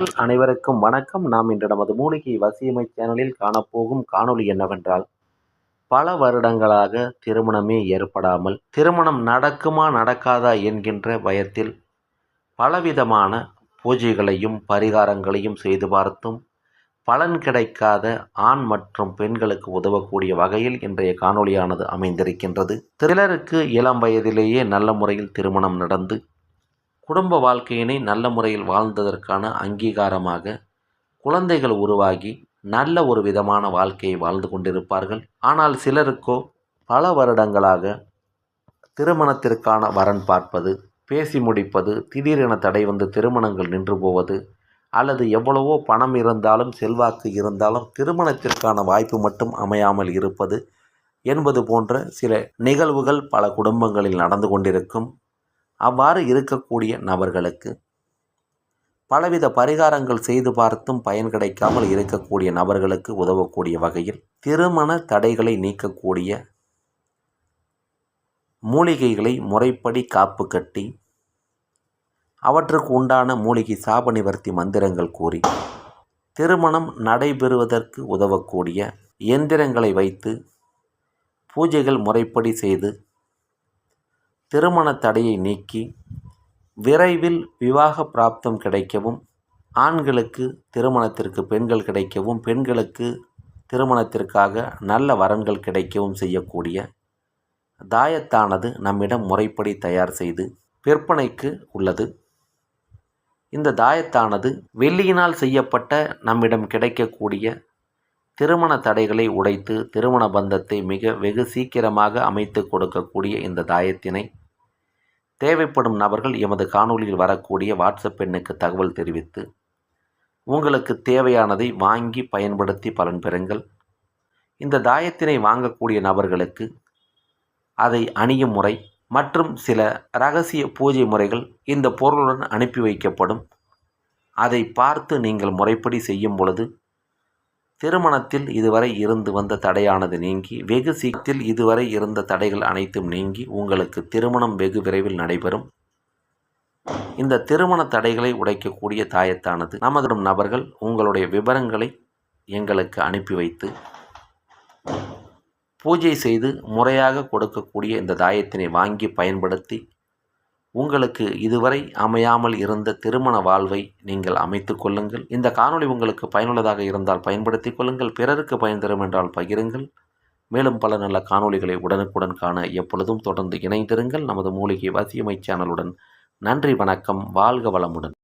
அனைவருக்கும் வணக்கம். நாம் இன்று நமது மூலிகை வசியமை சேனலில் காணப்போகும் காணொளி என்னவென்றால் பல வருடங்களாக திருமணமே ஏற்படாமல் திருமணம் நடக்குமா நடக்காதா என்கின்ற பயத்தில் பலவிதமான பூஜைகளையும் பரிகாரங்களையும் செய்து பார்த்தும் பலன் கிடைக்காத ஆண் மற்றும் பெண்களுக்கு உதவக்கூடிய வகையில் இன்றைய காணொளியானது அமைந்திருக்கின்றது. சிலருக்கு இளம் வயதிலேயே நல்ல முறையில் திருமணம் நடந்து குடும்ப வாழ்க்கையினை நல்ல முறையில் வாழ்ந்ததற்கான அங்கீகாரமாக குழந்தைகள் உருவாகி நல்ல ஒரு விதமான வாழ்க்கையை வாழ்ந்து கொண்டிருப்பார்கள். ஆனால் சிலருக்கோ பல வருடங்களாக திருமணத்திற்கான வரன் பார்ப்பது பேசி முடிப்பது திடீரென தடை வந்து திருமணங்கள் நின்று போவது அல்லது எவ்வளவோ பணம் இருந்தாலும் செல்வாக்கு இருந்தாலும் திருமணத்திற்கான வாய்ப்பு மட்டும் அமையாமல் இருப்பது என்பது போன்ற சில நிகழ்வுகள் பல குடும்பங்களில் நடந்து கொண்டிருக்கும். அவ்வாறு இருக்கக்கூடிய நபர்களுக்கு பலவித பரிகாரங்கள் செய்து பார்த்தும் பயன் கிடைக்காமல் இருக்கக்கூடிய நபர்களுக்கு உதவக்கூடிய வகையில் திருமண தடைகளை நீக்கக்கூடிய மூலிகைகளை முறைப்படி காப்பு கட்டி அவற்றுக்கு உண்டான மூலிகை சாப நிவர்த்தி மந்திரங்கள் கூறி திருமணம் நடைபெறுவதற்கு உதவக்கூடிய எந்திரங்களை வைத்து பூஜைகள் முறைப்படி செய்து திருமண தடையை நீக்கி விரைவில் விவாக பிராப்தம் கிடைக்கவும் ஆண்களுக்கு திருமணத்திற்கு பெண்கள் கிடைக்கவும் பெண்களுக்கு திருமணத்திற்காக நல்ல வரன்கள் கிடைக்கவும் செய்யக்கூடிய தாயத்தானது நம்மிடம் முறைப்படி தயார் செய்து விற்பனைக்கு உள்ளது. இந்த தாயத்தானது வெள்ளியினால் செய்யப்பட்ட நம்மிடம் கிடைக்கக்கூடிய திருமண தடைகளை உடைத்து திருமண பந்தத்தை மிக வெகு சீக்கிரமாக அமைத்து கொடுக்கக்கூடிய இந்த தாயத்தினை தேவைப்படும் நபர்கள் எமது காணொலியில் வரக்கூடிய வாட்ஸ்அப் எண்ணுக்கு தகவல் தெரிவித்து உங்களுக்கு தேவையானதை வாங்கி பயன்படுத்தி பலன் பெறுங்கள். இந்த தாயத்தினை வாங்கக்கூடிய நபர்களுக்கு அதை அணியும் முறை மற்றும் சில ரகசிய பூஜை முறைகள் இந்த பொருளுடன் அனுப்பி வைக்கப்படும். அதை பார்த்து நீங்கள் முறைப்படி செய்யும் பொழுது திருமணத்தில் இதுவரை இருந்து வந்த தடையானது நீங்கி வெகு சீக்கிரத்தில் இதுவரை இருந்த தடைகள் அனைத்தும் நீங்கி உங்களுக்கு திருமணம் வெகு விரைவில் நடைபெறும். இந்த திருமண தடைகளை உடைக்கக்கூடிய தாயத்தானது. நமது நபர்கள் உங்களுடைய விவரங்களை எங்களுக்கு அனுப்பி வைத்து பூஜை செய்து முறையாக கொடுக்கக்கூடிய இந்த தாயத்தினை வாங்கி பயன்படுத்தி உங்களுக்கு இதுவரை அமையாமல் இருந்த திருமண வாழ்வை நீங்கள் அமைத்து கொள்ளுங்கள். இந்த காணொளி உங்களுக்கு பயனுள்ளதாக இருந்தால் பயன்படுத்தி கொள்ளுங்கள். பிறருக்கு பயன் தரும் என்றால் பகிருங்கள். மேலும் பல நல்ல காணொளிகளை உடனுக்குடன் காண எப்பொழுதும் தொடர்ந்து இணைந்திருங்கள். நமது மூலிகை வசியமை சேனலுடன் நன்றி வணக்கம். வாழ்க வளமுடன்.